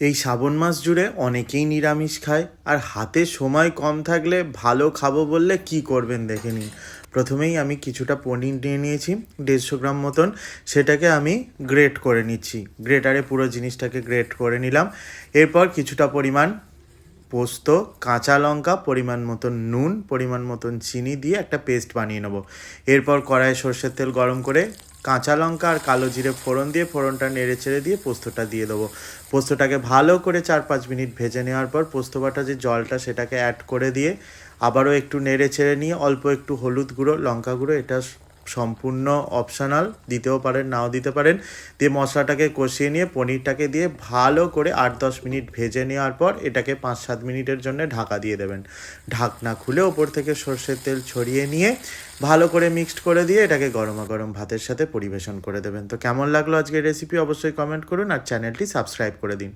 এই শ্রাবণ মাস জুড়ে অনেকেই নিরামিষ খায়, আর হাতে সময় কম থাকলে ভালো খাব বললে কি করবেন দেখে নিন। প্রথমেই আমি কিছুটা পনির নিয়ে নিয়েছি, দেড়শো গ্রাম মতন। সেটাকে আমি গ্রেট করে নিচ্ছি। গ্রেটারে পুরো জিনিসটাকে গ্রেট করে নিলাম। এরপর কিছুটা পরিমাণ পোস্ত, কাঁচা লঙ্কা, পরিমাণ মতন নুন, পরিমাণ মতন চিনি দিয়ে একটা পেস্ট বানিয়ে নেব। এরপর কড়াইয়ে সর্ষের তেল গরম করে কাঁচা লঙ্কা আর কালো জিরে ফোড়ন দিয়ে ফোড়নটা নেড়ে ছেড়ে দিয়ে পোস্তটা দিয়ে দেবো। পোস্তটাকে ভালো করে চার পাঁচ মিনিট ভেজে নেওয়ার পর পোস্ত বাটা যে জলটা সেটাকে অ্যাড করে দিয়ে আবারও একটু নেড়ে ছেড়ে নিয়ে অল্প একটু হলুদ গুঁড়ো, লঙ্কা গুঁড়ো, এটা সম্পূর্ণ অপশনাল দিতেও পারেন, নাও দিতে পারেন। দিয়ে মশলাটাকে কষিয়ে নিয়ে, পনিরটাকে দিয়ে ভালো করে আট দশ মিনিট ভেজে নেওয়ার পর এটাকে পাঁচ সাত মিনিটের জন্য ঢাকা দিয়ে দেবেন। ঢাকনা খুলে ওপর থেকে সর্ষের তেল ছড়িয়ে নিয়ে ভালো করে মিক্সড করে দিয়ে এটাকে গরমা গরম ভাতের সাথে পরিবেশন করে দেবেন। তো কেমন লাগল আজকের রেসিপি অবশ্যই কমেন্ট করুন আর চ্যানেলটি সাবস্ক্রাইব করে দিন।